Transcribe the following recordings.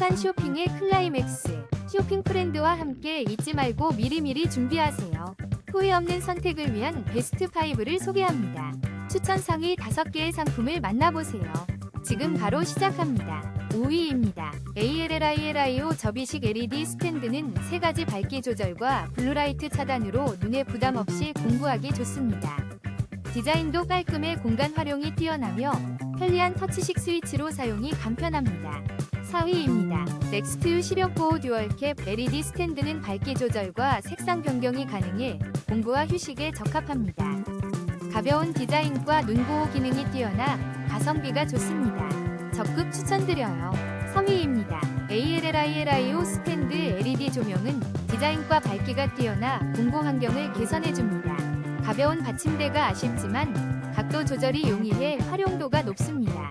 행복한 쇼핑의 클라이맥스. 쇼핑 프렌드와 함께 잊지 말고 미리미리 준비하세요. 후회 없는 선택을 위한 베스트 5를 소개합니다. 추천 상위 5개의 상품을 만나보세요. 지금 바로 시작합니다. 5위입니다. ALLILIO 접이식 LED 스탠드는 3가지 밝기 조절과 블루라이트 차단으로 눈에 부담 없이 공부하기 좋습니다. 디자인도 깔끔해 공간 활용이 뛰어나며 편리한 터치식 스위치로 사용이 간편합니다. 4위입니다. 넥스트 시력 보호 듀얼캡 LED 스탠드는 밝기 조절과 색상 변경이 가능해 공부와 휴식에 적합합니다. 가벼운 디자인과 눈 보호 기능이 뛰어나 가성비가 좋습니다. 적극 추천드려요. 3위입니다. ALLILIO 스탠드 LED 조명은 디자인과 밝기가 뛰어나 공부 환경을 개선해줍니다. 가벼운 받침대가 아쉽지만 각도 조절이 용이해 활용도가 높습니다.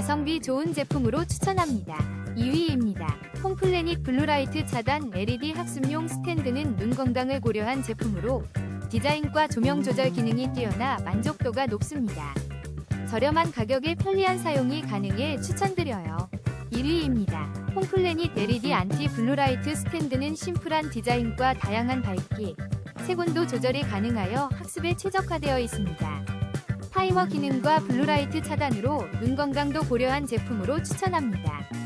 가성비 좋은 제품으로 추천합니다. 2위입니다. 홈플래닛 블루라이트 차단 LED 학습용 스탠드는 눈 건강을 고려한 제품으로 디자인과 조명 조절 기능이 뛰어나 만족도가 높습니다. 저렴한 가격에 편리한 사용이 가능해 추천드려요. 1위입니다. 홈플래닛 LED 안티 블루라이트 스탠드는 심플한 디자인과 다양한 밝기, 색온도 조절이 가능하여 학습에 최적화되어 있습니다. 타이머 기능과 블루라이트 차단으로 눈 건강도 고려한 제품으로 추천합니다.